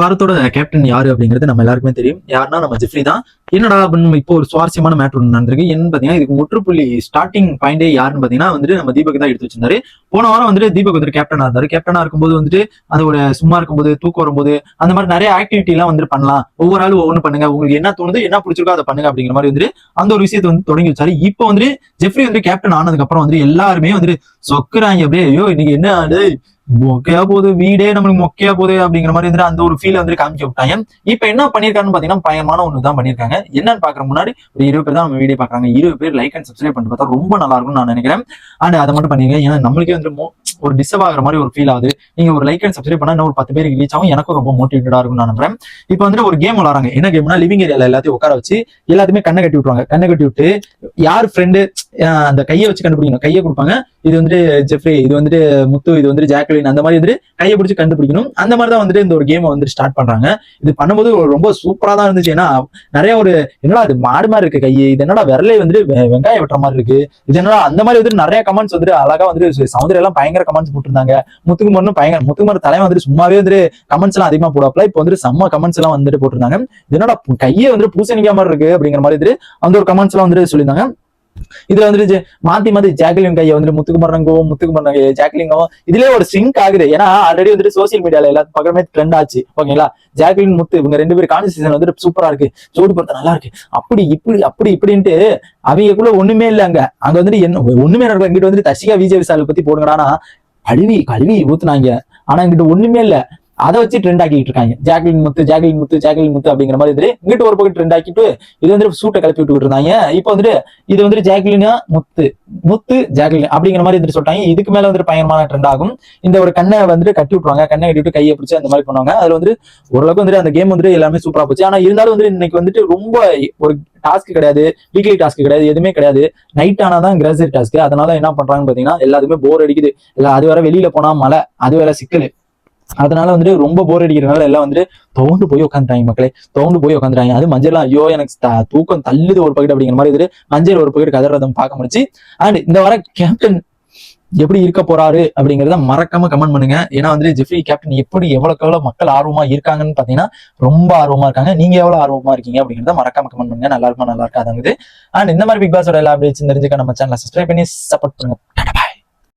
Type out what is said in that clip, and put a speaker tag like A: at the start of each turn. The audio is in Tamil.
A: வாரத்தோட கேப்டன் யாரு அப்படிங்கிறது நம்ம எல்லாருக்குமே தெரியும். யாருன்னா நம்ம ஜெஃப்ரி தான். என்னடா அப்படின்னு இப்போ ஒரு சுவாரஸ்யமான மேட்ரு ஒன்று நடந்திருக்கு. என்ன பாத்தீங்கன்னா இதுக்கு முற்றுப்புள்ளி ஸ்டார்டிங் பாயிண்டே யாருன்னு பாத்தீங்கன்னா வந்துட்டு நம்ம தீபக் தான் எடுத்து வச்சிருந்தாரு. போன வாரம் வந்துட்டு தீபக் வந்துட்டு கேப்டனா இருந்தாரு. கேப்டனா இருக்கும்போது வந்துட்டு அதோட சும்மா இருக்கும்போது தூக்கம் வரும்போது அந்த மாதிரி நிறைய ஆக்டிவிட்டி எல்லாம் வந்துட்டு பண்ணலாம். ஒவ்வொரு ஆளும் ஒவ்வொன்று பண்ணுங்க. உங்களுக்கு என்ன தோணுது என்ன பிடிச்சிருக்கோ அதை பண்ணுங்க அப்படிங்கிற மாதிரி வந்துட்டு அந்த ஒரு விஷயத்தை வந்து தொடங்கி வச்சாரு. இப்போ வந்துட்டு ஜெஃப்ரி வந்து கேப்டன் ஆனதுக்கு அப்புறம் வந்து எல்லாருமே வந்துட்டு சொக்குறாங்க அப்படியே. ஐயோ இன்னைக்கு என்ன ஆடு மொக்கையா போகுது வீடே நம்மளுக்கு மொக்கையா போகுது அப்படிங்கிற மாதிரி வந்து அந்த ஒரு ஃபீல் வந்து காமிக்க விட்டாங்க. இப்ப என்ன பண்ணிருக்காங்கன்னு பாத்தீங்கன்னா பயமான ஒண்ணு தான் பண்ணிருக்காங்க. என்னன்னு பாக்குற முன்னாடி ஒரு இருபது பேர் தான் நம்ம வீடியோ பாக்குறாங்க. இருபது பேர் லைக் அண்ட் சப்ஸ்கிரைப் பண்ணி பார்த்தா ரொம்ப நல்லா இருக்கும்னு நான் நினைக்கிறேன். அண்ட் அதை மட்டும் பண்ணிருக்கேன் ஏன்னா நம்மளுக்கே வந்து மோ- ஒரு டிஸ்டர்ப் ஆகிற மாதிரி ஒரு ஃபீல் ஆகுது. நீங்க ஒரு லைக் அண்ட் சப்ஸ்கிரைப் பண்ணா இன்னும் ஒரு பத்து பேருக்கு ரீச் ஆகும். எனக்கும் ரொம்ப மோட்டிவேட்டடா இருக்கும் நான் நம்புறேன். இப்போ வந்துட்டு ஒரு கேம் விளாடுறாங்க. என்ன கேம்னா லிவிங் ஏரியால எல்லாத்தையும் உட்கார வச்சு எல்லாத்தையுமே கண்ணை கட்டி விட்டுருவாங்க. கண்ணை கட்டி விட்டு யார் ஃப்ரெண்டு அந்த கையை வச்சு கண்டுபிடிக்கணும். கையை கொடுப்பாங்க. இது வந்துட்டு ஜெஃப்ரி இது வந்துட்டு முத்து இது வந்துட்டு ஜாக்லின் அந்த மாதிரி வந்துட்டு கையை பிடிச்சி கண்டுபிடிக்கணும். அந்த மாதிரி தான் வந்துட்டு இந்த ஒரு கேமை வந்து ஸ்டார்ட் பண்றாங்க. இது பண்ணும்போது ரொம்ப சூப்பரா தான் இருந்துச்சு. ஏன்னா நிறைய ஒரு என்னடா இது மாடு மாதிரி இருக்கு கையை. இது என்னடா விரலே வந்து வெங்காயம் வெட்டுற மாதிரி இருக்கு. இது என்னடா அந்த மாதிரி வந்துட்டு நிறைய கமெண்ட்ஸ் வந்துட்டு அழகா வந்துட்டு சௌந்தர்யா எல்லாம் பயங்கர கமெண்ட்ஸ் போட்டிருந்தாங்க. முத்துக்குமரனும் பயங்கர முத்துக்குமர் தலைவன் வந்துட்டு சும்மாவே வந்துட்டு கமெண்ட்ஸ் எல்லாம் அதிகமா போடாப்ல இப்போ வந்துட்டு செம்ம கமெண்ட்ஸ் எல்லாம் வந்துட்டு போட்டிருந்தாங்க. என்னடா கையே வந்துட்டு பூசணிக்கா மாதிரி இருக்கு அப்படிங்கிற மாதிரி வந்துட்டு அந்த ஒரு கமெண்ட்ஸ் எல்லாம் வந்துட்டு சொல்லியிருந்தாங்க. இதுல வந்துட்டு மாத்தி மாத்தி ஜாக்லின் கையை வந்துட்டு முத்துக்குமரங்கோ முத்துக்குமரன் ஜாக்லிங்கோ இதுலயே ஒரு சிங்க் ஆகுது. ஏன்னா ஆல்ரெடி வந்துட்டு சோசியல் மீடியால எல்லா பக்கமே ட்ரெண்ட் ஆச்சு. ஓகேங்களா ஜாக்லின் முத்து இவங்க ரெண்டு பேரும் கான்வர்சேஷன் வந்துட்டு சூப்பரா இருக்கு. ஜோடி பொறுத்த நல்லா இருக்கு. அப்படி இப்படி அப்படி இப்படின்ட்டு அவங்களுக்குள்ள ஒண்ணுமே இல்ல அங்க. அங்க வந்துட்டு என்ன ஒண்ணுமே நடக்கும் எங்கிட்ட வந்துட்டு தசிகா விஜய் விசால் பத்தி போடுங்கடானா கழுவி கழுவி ஊத்துனாங்க. ஆனா இங்கிட்ட ஒண்ணுமே இல்ல. அதை வச்சு ட்ரெண்ட் ஆக்கிட்டு இருக்காங்க. Jacqueline Muthu Jacqueline Muthu Jacqueline Muthu அப்படிங்கிற மாதிரி வந்துட்டு இங்கிட்டு ஒரு பக்கம் ட்ரெண்ட் ஆக்கிட்டு இது வந்து சூட்டை கிளப்பி விட்டு இருந்தாங்க. இப்போ வந்துட்டு இது வந்துட்டு ஜாக்லினா முத்து முத்து ஜாக்லின் அப்படிங்கிற மாதிரி வந்துட்டு சொல்லிட்டாங்க. இதுக்கு மேல வந்துட்டு பயங்கரமான ட்ரெண்ட் ஆகும். இந்த ஒரு கண்ணை வந்துட்டு கட்டி விட்டுருவாங்க. கண்ணை கட்டி விட்டு கையை பிடிச்சி அந்த மாதிரி பண்ணுவாங்க. அதுல வந்து ஓரளவுக்கு வந்துட்டு அந்த கேம் வந்துட்டு எல்லாமே சூப்பரா போச்சு. ஆனா இருந்தாலும் வந்து இன்னைக்கு வந்துட்டு ரொம்ப ஒரு டாஸ்க் கிடையாது. வீக்லி டாஸ்க் கிடையாது. எதுவுமே கிடையாது. நைட் ஆனாதான் கிராசரி டாஸ்க் அதனால என்ன பண்றாங்கன்னு பாத்தீங்கன்னா எல்லாத்துக்குமே போர் அடிக்குது. இல்ல அது வேற வெளியில போனா மழை அது வேற சிக்கல். அதனால வந்துட்டு ரொம்ப போர் அடிக்கிறதுனால எல்லாம் வந்துட்டு தோண்டு போய் உட்காந்துட்டாங்க மக்களே. தோண்டு போய் உட்காந்துட்டாங்க அது மஞ்சள் ஐயோ எனக்கு தூக்கம் தள்ளுது ஒரு பக்கெட் அப்படிங்கிற மாதிரி வந்துட்டு மஞ்சள் ஒரு பக்கெட் கதறதும் பார்க்க முடிச்சு அண்ட் இந்த வர கேப்டன் எப்படி இருக்க போறாரு அப்படிங்கிறத மறக்காம கமெண்ட் பண்ணுங்க. ஏன்னா வந்து ஜெஃப்ரி கேப்டன் எப்படி எவ்வளவுக்கு எவ்வளவு மக்கள் ஆர்வமா இருக்காங்கன்னு பாத்தீங்கன்னா ரொம்ப ஆர்வமா இருக்காங்க. நீங்க எவ்வளவு ஆர்வமா இருக்கீங்க அப்படிங்கறத மறக்காம கமெண்ட் பண்ணுங்க. நல்லா இருக்குமா நல்லா இருக்காதுங்குது. அண்ட் இந்த மாதிரி பிக் பாஸோட எல்லா அப்டேட்ஸ் தெரிஞ்சுக்க நம்ம சேனலை சப்ஸ்கிரைப் பண்ணி சப்போர்ட் பண்ணுங்க.